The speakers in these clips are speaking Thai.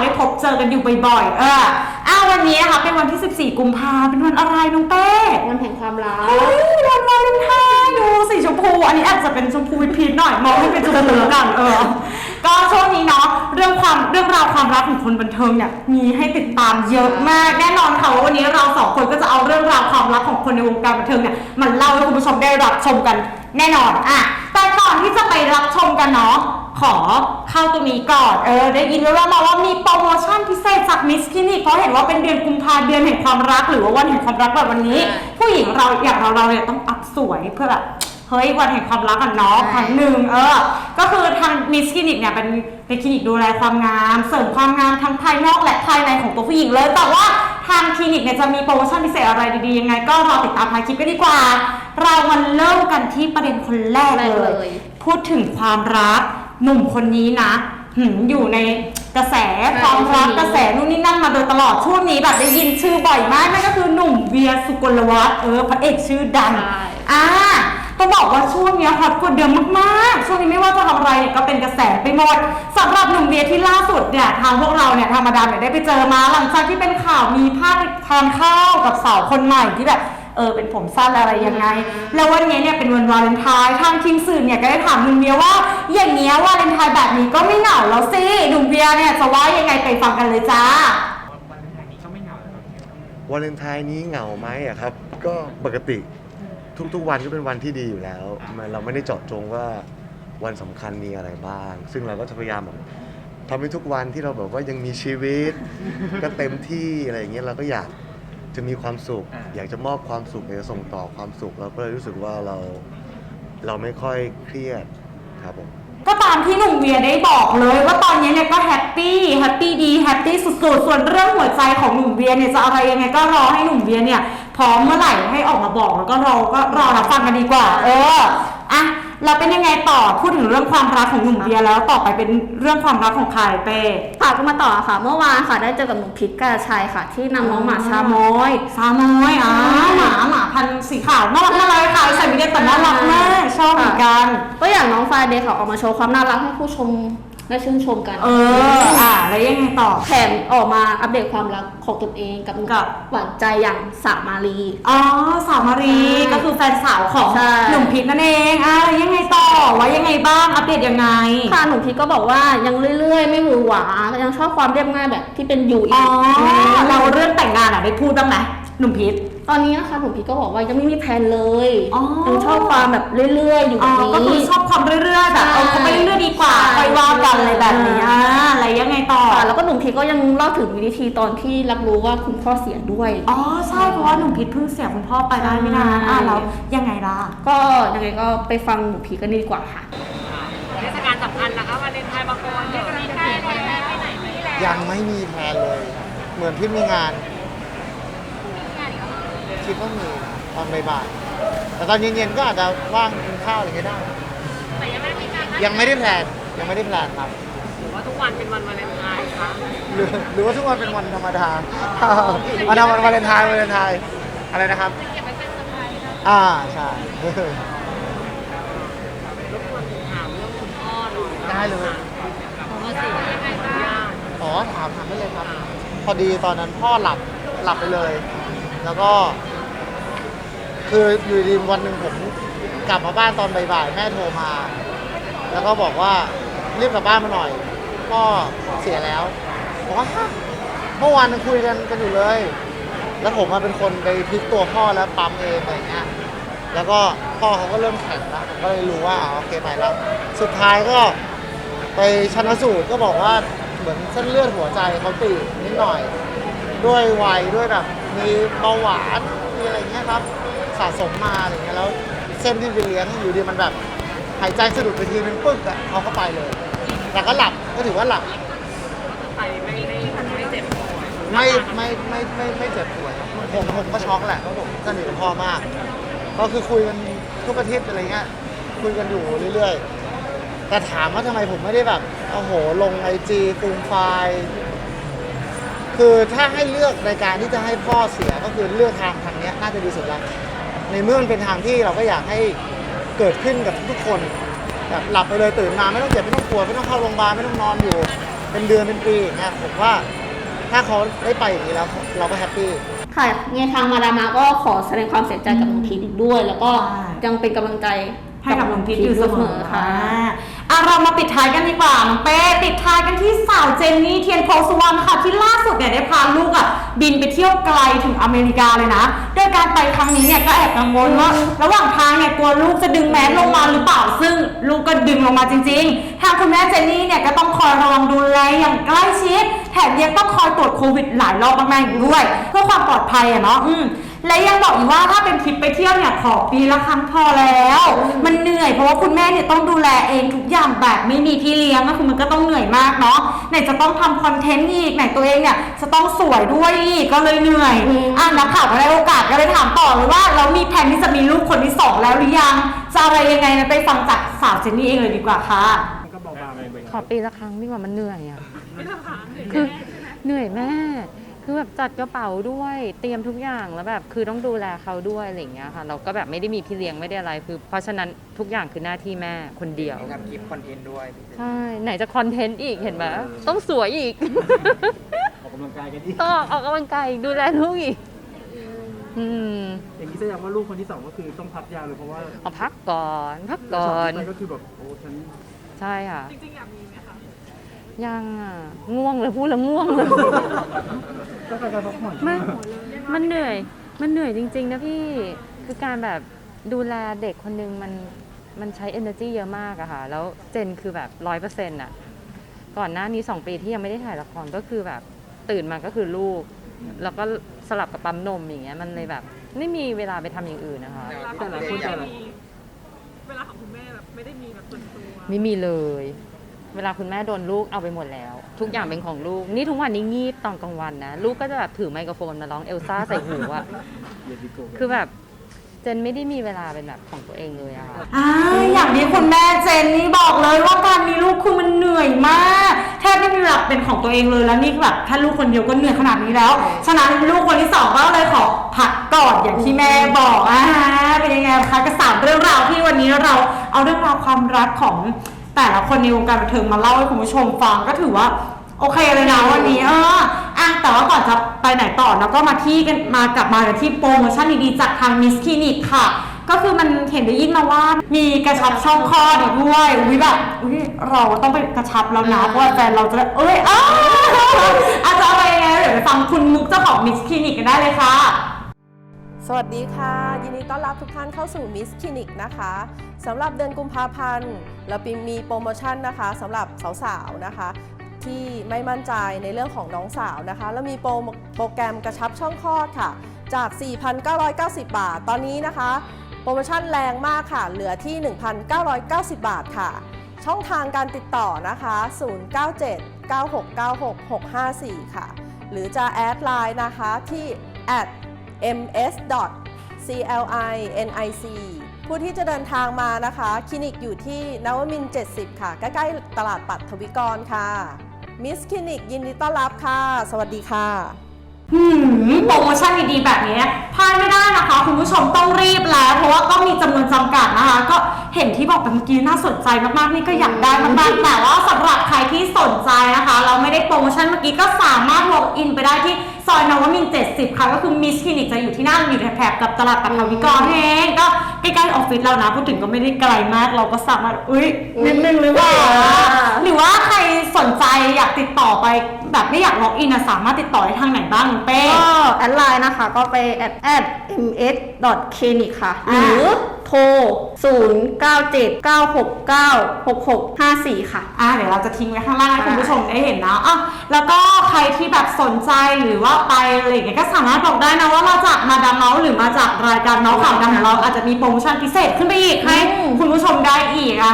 เราได้พบเจอกันอยู่บ่อยๆ เอออ้าววันนี้นะคะเป็นวันที่ 14 กุมภาเป็นวันอะไรน้องเป้วันแห่งความรักเฮ้ยวันวาเลนไทน์ดูสีชมพู อันนี้อาจจะเป็นชมพูวิปพีชหน่อยมองให้เป็นชมพูแล้วกันเออ ก็ช่วงนี้เนาะเรื่องความเรื่องราวความรักของคนบันเทิงเนี่ยมีให้ติดตามเยอะมากแน่นอนค่ะว่าวันนี้เราสองคนก็จะเอาเรื่องราวความรักของคนในวงการบันเทิงเนี่ยมันเล่าให้คุณผู้ชมได้รับชมกันแน่นอนอะแต่ก่อนที่จะไปรับชมกันเนาะ ขอเข้าตรงนี้ก่อน เออ ได้ยินแว่วๆมาว่ามีโปรโมชั่นพิเศษจากมิสคินิเพราะเห็นว่าเป็นเดือนกุมภาเดือนแห่งความรัก หรือว่าวันแห่งความรักแบบวันนี้ ใช่ ผู้หญิงเราอย่างเราเราเนี่ยต้องอัพสวยเพื่อแบบเฮ้ยวันแห่งความรักกันเนาะใช่ ครั้งหนึ่งเออ ก็คือทางมิสคลินิกเนี่ยเป็นเป็นคลินิกดูแลความงาม เสริมความงามทั้งภายนอกและภายในของตัวผู้หญิงเลย แต่ว่าทางคลินิกเนี่ยจะมีโปรโมชั่นพิเศษอะไรดีๆยังไง ก็รอติดตามท้ายคลิปกันดีกว่า เรามาเริ่มกันที่ประเด็นคนแรก แรกเลเลยยพูดถึงความรัก หนุ่มคนนี้นะหืมอยู่ในกระแสความรักกระแสนู่นนี่นั่นมาโดยตลอดช่วงนี้แบบได้ยินชื่อบ่อยมากนั่นก็คือหนุ่มเวียสุกลวัฒน์เออพระเอกชื่อดังใช่อ่าต้องบอกว่าช่วงเนี้ยฮอตกว่าเดิมมากๆ ช่วงนี้ไม่ว่าจะทำอะไรเนี่ยก็เป็นกระแสไปหมดสำหรับหนุ่มเวียที่ล่าสุดเนี่ยทางพวกเราเนี่ยธรรมดาเนี่ยได้ไปเจอมาหลังจากที่เป็นข่าวมีภาพทานข้าวกับสาวคนใหม่ที่แบบเออเป็นผมสั้นอะไรยังไง แล้ววันนี้เนี่ยเป็นวันวาเลนไทน์ทางทีมสื่อเนี่ยก็ได้ถามหนุ่มเวียว่า อย่างเงี้ยวาเลนไทน์แบบนี้ก็ไม่เหงาแล้วสิหนุ่มเวียเนี่ยจะว่ายังไงไปฟังกันเลยจ้าวันไทยนี้ก็ไม่เหงาแล้วครับวาเลนไทน์นี้เหงาไหมอะครับ ก็ปกติทุกๆวันก็เป็นวันที่ดีอยู่แล้วมันเราไม่ได้เจาะจงว่าวันสำคัญมีอะไรบ้าง ซึ่งเราก็จะพยายามแบบทำให้ทุกวันที่เราแบบว่ายังมีชีวิต ก็เต็มที่อะไรอย่างเงี้ยเราก็อยาก จะมีความสุขอยากจะมอบความสุขอยากจะส่งต่อความสุขเราก็เลยรู้สึกว่าเราเราไม่ค่อยเครียดครับผม ก็ตามที่หนุ่มเวียได้บอกเลยว่าตอนนี้เนี่ยก็แฮปปี้แฮปปี้ดีแฮปปี้สุดๆ ส่วนเรื่องหัวใจของหนุ่มเวียเนี่ยจะอะไรยังไงก็รอให้หนุ่มเวียเนี่ยพร้อมเมื่อไหร่ให้ออกมาบอกแล้วก็เราก็รอรับฟังกันดีกว่า เอออะ เราเป็นยังไงต่อพูดถึงเรื่องความรักของหนุ่มเวียแล้วต่อไปเป็นเรื่องความรักของใครเป้ ค่ะก็มาต่อค่ะ เมื่อวานค่ะ ได้เจอกับหนุ่มพิษกาชัยค่ะ ที่นำน้องหมาชาม้อยซามอยอะหมาหมาพันธุ์สีขาวน่ารักน่ารักค่ะใส่ไม่ได้แต่น่ารักมากชอบเหมือนกัน ก็อย่างน้องฟาเดย์ค่ะออกมาโชว์ความน่ารักให้ผู้ชม ได้ชื่นชมกันเออ อะแล้วยังไงต่อ แถมออกมาอัปเดตความรักของตนเองกับหนุ่มกับ หวานใจอย่างสามารี อ๋อ สาวมารีใช่ก็คือแฟนสาวของใช่ หนุ่มพิษนั่นเองอะแล้วยังไงต่อว่ายังไงบ้าง อัปเดตยังไง ค่ะหนุ่มพีชก็บอกว่ายังเรื่อยๆ ไม่หวือหวายังชอบความเรียบง่ายแบบที่เป็นอยู่อีอ๋ก อ เราเรื่องแต่งงานอะได้พูดบ้างไหมหนุ่มพิษ ตอนนี้นะคะหนุ่มพีชก็บอกว่ายังไม่มีแผนเลยอ๋อยังชอบความแบบเรื่อยๆ อยู่แบอ๋อบนี้ ก็คือชอบความเรื่อยๆแบบใช่เอาเขาไปเรื่อยๆดีกว่าใช่ค่อยว่ากันอะไรแบบนี้อะอะไรยังไงต่อ ค่ะแล้วก็หนุ่มพีชก็ยังเล่าถึงวิธีตอนที่รับรู้ว่าคุณพ่อเสียด้วย อ๋อใช่เพราะว่าหนุ่มพิษเพิ่งเสียคุณพ่อไปได้ไม่นานอะใช่แล้วยังไงล่ะ ก็ยังไงก็ไปฟังหนุ่มพีชกันดีกว่าค่ะ เทศกาลสำคัญนะคะวันเลนไทน์บางคนเทศกาลใกล้แล้วไปไหนไม่แล้วยังไม่มีแพลนเลย เหมือนพี่มีงาน คิดว่ามีตอนบ่ายๆแต่ตอนเย็นๆก็อาจจะว่างกินข้าวอะไรก็ได้ แต่ยังไม่ได้มีการนัดยังไม่ได้แพลนยังไม่ได้แพลนครับ หรือว่าทุกวันเป็นวันวาเลนไทน์คะหรือหรือว่าทุกวันเป็นวันธรรมดาวันธรรมดาวาเลนไทน์วาเลนไทน์อะไรนะครับ เก็บไว้เป็นเซอร์ไพรส์นะอ่าใช่ รบกวนถามเรื่องคุณพ่อหน่อยได้เลยเมื่อสี่วันยังไงบ้างอ๋อถามถามได้เลยครับ พอดีตอนนั้นพ่อหลับหลับไปเลย แล้วก็ คืออยู่ดีวันหนึ่งผมกลับมาบ้านตอนบ่ายๆแม่โทรมา แล้วก็บอกว่ารีบกลับบ้านมาหน่อยพ่อเสียแล้วบอกว่าฮะเมื่อวานยังคุยกันกันอยู่เลย แล้วผมมาเป็นคนไปพลิกตัวพ่อแล้วปั๊มเองอะไรเงี้ยแล้วก็พ่อเขาก็เริ่มแข็งแล้วผมก็เลยรู้ว่าอ๋อโอเคไปแล้วสุดท้ายก็ไปชันสูตรก็บอกว่าเหมือนเส้นเลือดหัวใจเขาตีบนิดหน่อย ด้วยวัยด้วยแบบมีเบาหวาน สะสมมาอะไรเงี้ยแล้วเส้นที่ไปเลี้ยงอยู่ดีมันแบบหายใจสะดุดไปทีนึงปึ๊กอะเขาก็ไปเลย แต่ก็หลับก็ถือว่าหลับไปไม่ไม่ไม่เจ็บป่วยไม่ไม่ไม่ไม่ไม่เจ็บป่วยผมผมก็ช็อกแหละเพราะผมสนิทกับพ่อมาก ก็คือคุยกันทุกอาทิตย์อะไรเงี้ยคุยกันอยู่เรื่อยๆ แต่ถามว่าทำไมผมไม่ได้แบบโอ้โหลงไอจีฟูมไฟล์คือถ้าให้เลือกในการที่จะให้พ่อเสียก็คือเลือกทางทางเนี้ยน่าจะดีสุดละ ในเมื่อมันเป็นทางที่เราก็อยากให้เกิดขึ้นกับทุกๆคนแบบหลับไปเลยตื่นมาไม่ต้องเจ็บไม่ต้องปวดไม่ต้องเข้าโรงพยาบาลไม่ต้องนอนอยู่ เป็นเดือนเป็นปีอย่างเงี้ยผมว่าถ้าเขาได้ไปอย่างนี้แล้วเราก็แฮปปี้ค่ะไงทางมาดามาก็ขอแสดงความเสียใจกับน้องพีทอีกด้วย แล้วก็ใช่ยังเป็นกำลังใจให้กับน้องพีทอยู่เสมอค่ะค่ะ อะเรามาปิดท้ายกันดีกว่าน้องเป้ปิดท้ายกันที่สาวเจนนี่เทียนโพสุวรรณค่ะที่ล่าสุดเนี่ยได้พาลูกอะบินไปเที่ยวไกลถึงอเมริกาเลยนะโดยการไปครั้งนี้เนี่ยก็แอบกังวลว่าระหว่างทางเนี่ยกลัวลูกจะดึงแมสลงมาหรือเปล่าซึ่งลูกก็ดึงลงมาจริง ๆ ทางคุณแม่เจนนี่เนี่ยก็ต้องคอยระวังดูแลอย่างใกล้ชิดแถมยังต้องคอยตรวจโควิดหลายรอบมากๆอีกด้วย เพื่อความปลอดภัยอะเนาะ และยังบอกอีกว่าถ้าเป็นทริปไปเที่ยวเนี่ยขอปีละครั้งพอแล้ว มันเหนื่อยเพราะว่าคุณแม่เนี่ยต้องดูแลเองทุกอย่างแบบไม่มีพี่เลี้ยงก็คือมันก็ต้องเหนื่อยมากเนาะไหนจะต้องทำคอนเทนต์อีกไหนตัวเองเนี่ยจะต้องสวยด้วยอีกก็เลยเหนื่อยอะนักข่าวก็ได้โอกาสก็เลยถามต่อเลยว่าเรามีแผนที่จะมีลูกคนที่สองแล้วหรือยังจะอะไรยังไงนะไปฟังจากสาวเจนนี่เองเลยดีกว่าค่ะ ขอปีละครั้งดีกว่ามันเหนื่อยอะคือเหนื่อยแม่ คือแบบจัดกระเป๋าด้วยเตรียมทุกอย่างแล้วแบบคือต้องดูแลเขาด้วยอะไรอย่างเงี้ยค่ะ เราก็แบบไม่ได้มีพี่เลี้ยงไม่ได้อะไรคือ เพราะฉะนั้นทุกอย่างคือหน้าที่แม่คนเดียวทำคลิปคอนเทนต์ด้วยใช่ไหนจะคอนเทนต์อีกเห็นไหมต้องสวยอีก ออกกำลังกายกันดิต้องออกกำลังกายอีกดูแลลูกอีกอืมอย่างนี้แสดงว่าลูกคนที่สองก็คือต้องพักยาวเลยเพราะว่าเอาพักก่อนพักก่อนไปก็คือแบบโอ้ฉันใช่ค่ะ จริงๆอยากมีไหมคะ ยังอะ ง่วงเลยพูดแล้วง่วงเลยต้อง การการพักผ่อนมันมันเหนื่อย มันเหนื่อยจริง ๆ นะพี่คือการแบบดูแลเด็กคนนึงมันมันใช้ energy เยอะมากอะค่ะ แล้วเจนคือแบบร้อยเปอร์เซ็นต์อะก่อนหน้านี้สองปีที่ยังไม่ได้ถ่ายละครก็คือแบบตื่นมาก็คือลูก แล้วก็สลับกับปั๊มนมอย่างเงี้ยมันเลยแบบไม่มีเวลาไปทำอย่างอื่นนะคะแต่ละคนแต่ละไม่มีเลย เวลาคุณแม่โดนลูกเอาไปหมดแล้ว ทุกอย่างเป็นของลูก นี่ทุกวันนี้งีบตอนกลางวันนะ ลูกก็จะแบบถือไมโครโฟนมาร้องเอลซ่าใส่หูอะคือแบบเจนไม่ได้มีเวลาเป็นแบบของตัวเองเลยอะค่ะ อ่าอย่างที่คุณแม่เจนนี่บอกเลยว่าการมีลูกคือมันเหนื่อยมากแทบไม่มีเวลาเป็นของตัวเองเลยแล้วนี่แบบถ้าลูกคนเดียวก็เหนื่อยขนาดนี้แล้ว ฉะนั้นลูกคนที่สองก็เลยขอพักก่อนอย่างที่แม่บอกอ่าเป็นยังไงคะกับสามเรื่องราวที่วันนี้เราเอาเรื่องราวความรักของ แต่ละคนในวงการบันเทิงมาเล่าให้คุณผู้ชมฟังก็ถือว่า โอเคเลยนะวันนี้เอออะแต่ว่าก่อนจะไปไหนต่อแล้วก็มาที่กันมากลับมากันที่โปรโมชั่นดีๆจากทางมิสคลินิกค่ะ ก็คือมันเห็นได้ยินมาว่ามีกระชับช่องคลอดอีกด้วยอุ้ยแบบอุ้ยเราต้องไปกระชับแล้วนะเพราะว่าแฟนเราจะได้เอ้ยอ้าวอาจจะอะไรยังไงเดี๋ยวไปฟังคุณมุกเจ้าของมิสคลินิกกันได้เลยค่ะ สวัสดีค่ะ ยินดีต้อนรับทุกท่านเข้าสู่มิสคลินิกนะคะสำหรับเดือนกุมภาพันธ์เราปีมีโปรโมชั่นนะคะสำหรับสาวๆนะคะ ที่ไม่มั่นใจในเรื่องของน้องสาวนะคะแล้วมีโปรโปรแกรมกระชับช่องคลอดค่ะ จาก 4,990 บาท ตอนนี้นะคะ โปรโมชั่นแรงมากค่ะ เหลือที่ 1,990 บาทค่ะ ช่องทางการติดต่อนะคะ 097 9696 654 ค่ะ หรือจะแอดไลน์นะคะที่ ms.clinic ผู้ที่จะเดินทางมานะคะ คลินิกอยู่ที่นวมิน 70 ค่ะ ใกล้ๆตลาดปัดทวิกรค่ะ มิสคลินิกยินดีต้อนรับค่ะ สวัสดีค่ะหืมโปรโมชั่นดีๆ แบบนี้พลาดไม่ได้นะคะ คุณผู้ชมต้องรีบแล้ว เพราะว่าก็มีจำนวนจำกัดนะคะ ก็เห็นที่บอกไปเมื่อกี้น่าสนใจมากๆ นี่ก็อยากได้มากๆ แต่ว่าสำหรับใครที่สนใจนะคะ เราไม่ได้โปรโมชั่นเมื่อกี้ก็สามารถ log in ไปได้ที่ ซอยนวมินทร์70 ค่ะ ก็คือมิสคลินิกจะอยู่ที่นั่นอยู่แถบๆกับตลาดปัทวิกรเองก็ใกล้ๆออฟฟิศเรานะพูดถึงก็ไม่ได้ไกลมากเราก็สามารถอุ้ยนิดนึงหรือเปล่าหรือว่าใครสนใจอยากติดต่อไปแบบไม่อยากล็อกอินอะสามารถติดต่อได้ทางไหนบ้างน้องเป้ ก็แอดไลน์นะคะก็ไปแอดแอด ms clinic ค่ะ หอ่า รือ โทร 0 9 7 9 6 9 6 6 5 4 ค่ะ อ่าเดี๋ยวเราจะทิ้งไว้ข้างล่างให้ใช่คุณผู้ชมได้เห็นนะอะแล้วก็ใครที่แบบสนใจหรือว่าไปอะไรอย่างเงี้ยก็สามารถบอกได้นะว่ามาจากมาดามเมาส์หรือมาจากรายการเมาส์ข่าวดังของเราอาจจะมีโปรโมชั่นพิเศษขึ้นไปอีกให้คุณผู้ชมได้อีกอะ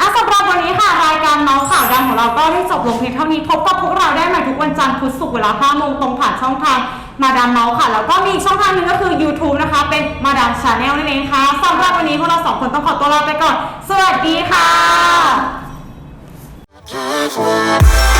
อะสำหรับวันนี้ค่ะรายการเมาส์ข่าวดังของเราก็ได้จบลงเพียงเท่านี้พบกับพวกเราได้ใหม่ทุกวันจันทร์พุธศุกร์เวลา5โมงตรงผ่านช่องทาง มาดามเมาส์ค่ะ แล้วก็มีอีกช่องทางหนึ่งก็คือ YouTube นะคะ เป็นมาดามชาแนลนั่นเองค่ะสำหรับวันนี้พวกเราสองคนต้องขอตัวลาไปก่อน สวัสดีค่ะ Just wanna